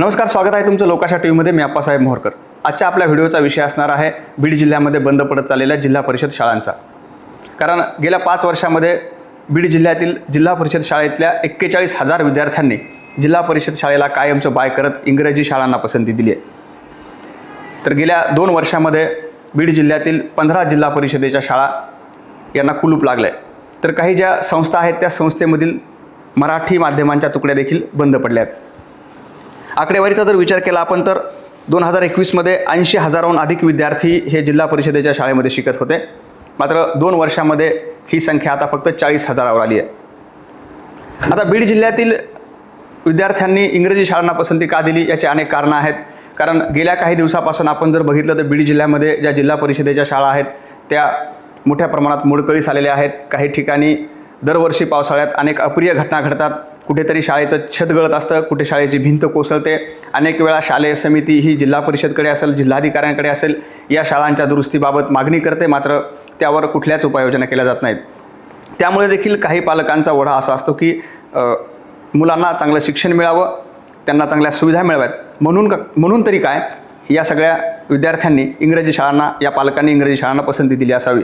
नमस्कार स्वागत आहे तुमचं लोकाशा टी व्हीमध्ये मी अप्पासाहेब मोहरकर. आजच्या आपल्या व्हिडिओचा विषय असणार आहे बीड जिल्ह्यामध्ये बंद पडत चाललेल्या जिल्हा परिषद शाळांचा. कारण गेल्या पाच वर्षामध्ये बीड जिल्ह्यातील जिल्हा परिषद शाळेतल्या एक्केचाळीस हजार विद्यार्थ्यांनी जिल्हा परिषद शाळेला कायमचं बाय करत इंग्रजी शाळांना पसंती दिली आहे. तर गेल्या दोन वर्षामध्ये बीड जिल्ह्यातील पंधरा जिल्हा परिषदेच्या शाळा यांना कुलूप लागलं आहे तर काही ज्या संस्था आहेत त्या संस्थेमधील मराठी माध्यमांच्या तुकड्या देखील बंद पडल्या आहेत आकडेवारीचा जर विचार केला आपण तर दोन हजार एकवीसमध्ये ऐंशी हजाराहून अधिक विद्यार्थी हे जिल्हा परिषदेच्या शाळेमध्ये शिकत होते. मात्र दोन वर्षामध्ये ही संख्या आता फक्त चाळीस हजारावर आली आहे. आता बीड जिल्ह्यातील विद्यार्थ्यांनी इंग्रजी शाळांना पसंती का दिली याचे अनेक कारणं आहेत. कारण गेल्या काही दिवसापासून आपण जर बघितलं तर बीड जिल्ह्यामध्ये ज्या जिल्हा परिषदेच्या शाळा आहेत त्या मोठ्या प्रमाणात मोडकळीस आलेल्या आहेत. काही ठिकाणी दरवर्षी पावसाळ्यात अनेक अप्रिय घटना घडतात. कुठेतरी शाळेचं छत गळत असतं कुठे शाळेची भिंत कोसळते. अनेक वेळा शालेय समिती ही जिल्हा परिषदकडे असेल जिल्हाधिकाऱ्यांकडे असेल या शाळांच्या दुरुस्तीबाबत मागणी करते मात्र त्यावर कुठल्याच उपाययोजना केल्या जात नाहीत. त्यामुळे देखील काही पालकांचा ओढा असा असतो की मुलांना चांगलं शिक्षण मिळावं त्यांना चांगल्या सुविधा मिळाव्यात. म्हणून का म्हणून तरी काय या सगळ्या विद्यार्थ्यांनी इंग्रजी शाळांना या पालकांनी इंग्रजी शाळांना पसंती दिली असावी.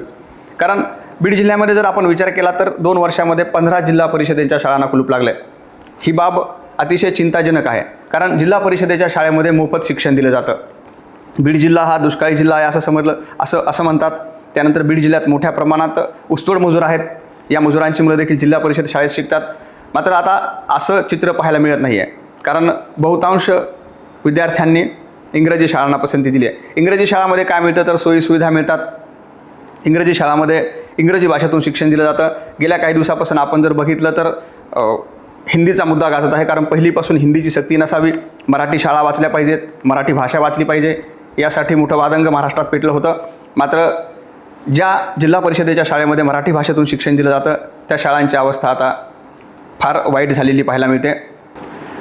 कारण बीड जिल्ह्यामध्ये जर आपण विचार केला तर दोन वर्षामध्ये पंधरा जिल्हा परिषदेच्या शाळांना कुलूप आहे ही बाब अतिशय चिंताजनक आहे. कारण जिल्हा परिषदेच्या शाळेमध्ये मोफत शिक्षण दिलं जातं. बीड जिल्हा हा दुष्काळी जिल्हा आहे असं समजलं असं असं म्हणतात. त्यानंतर बीड जिल्ह्यात मोठ्या प्रमाणात ऊसतोड मजूर आहेत. या मजुरांची मुलं देखील जिल्हा परिषद शाळेत शिकतात. मात्र आता असं चित्र पाहायला मिळत नाही आहे कारण बहुतांश विद्यार्थ्यांनी इंग्रजी शाळांना पसंती दिली आहे इंग्रजी शाळामध्ये काय मिळतं तर सोयीसुविधा मिळतात. इंग्रजी शाळामध्ये इंग्रजी भाषेतून शिक्षण दिलं जातं. गेल्या काही दिवसापासून आपण जर बघितलं तर हिंदीचा मुद्दा गाजत आहे कारण पहिलीपासून हिंदीची सक्ती नसावी. मराठी शाळा वाचल्या पाहिजेत मराठी भाषा वाचली पाहिजे. यासाठी मोठं वादंग महाराष्ट्रात पेटलं होतं. मात्र ज्या जिल्हा परिषदेच्या शाळेमध्ये मराठी भाषेतून शिक्षण दिलं जातं त्या शाळांची अवस्था आता फार वाईट झालेली पाहायला मिळते.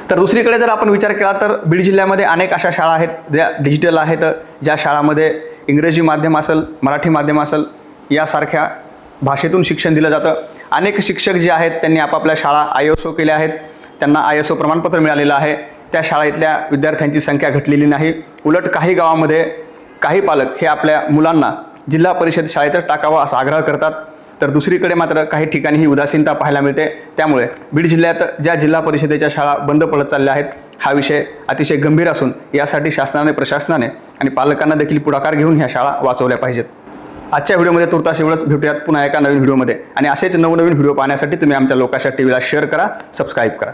तर दुसरीकडे जर आपण विचार केला तर बीड जिल्ह्यामध्ये अनेक अशा शाळा आहेत ज्या डिजिटल आहेत ज्या शाळामध्ये इंग्रजी माध्यम असेल मराठी माध्यम असेल यासारख्या भाषेतून शिक्षण दिलं जातं. अनेक शिक्षक जे आहेत त्यांनी आपापल्या शाळा आय एस ओ केल्या आहेत. त्यांना आय एस ओ प्रमाणपत्र मिळालेलं आहे. त्या शाळेतल्या विद्यार्थ्यांची संख्या घटलेली नाही. उलट काही गावामध्ये काही पालक हे आपल्या मुलांना जिल्हा परिषद शाळेतच टाकावं असा आग्रह करतात. तर दुसरीकडे मात्र काही ठिकाणी ही उदासीनता पाहायला मिळते. त्यामुळे बीड जिल्ह्यात ज्या जिल्हा परिषदेच्या शाळा बंद पडत चालल्या आहेत हा विषय अतिशय गंभीर असून यासाठी शासनाने प्रशासनाने आणि पालकांना देखील पुढाकार घेऊन ह्या शाळा वाचवल्या पाहिजेत. आजच्या व्हिडिओमध्ये तुर्तास एवढंच भेटूयात. पुन्हा एका नवीन व्हिडिओमध्ये. आणि असेच नवनवीन व्हिडिओ पाहण्यासाठी तुम्ही आमच्या लोकाशा टीव्हीला शेअर करा सबस्क्राईब करा.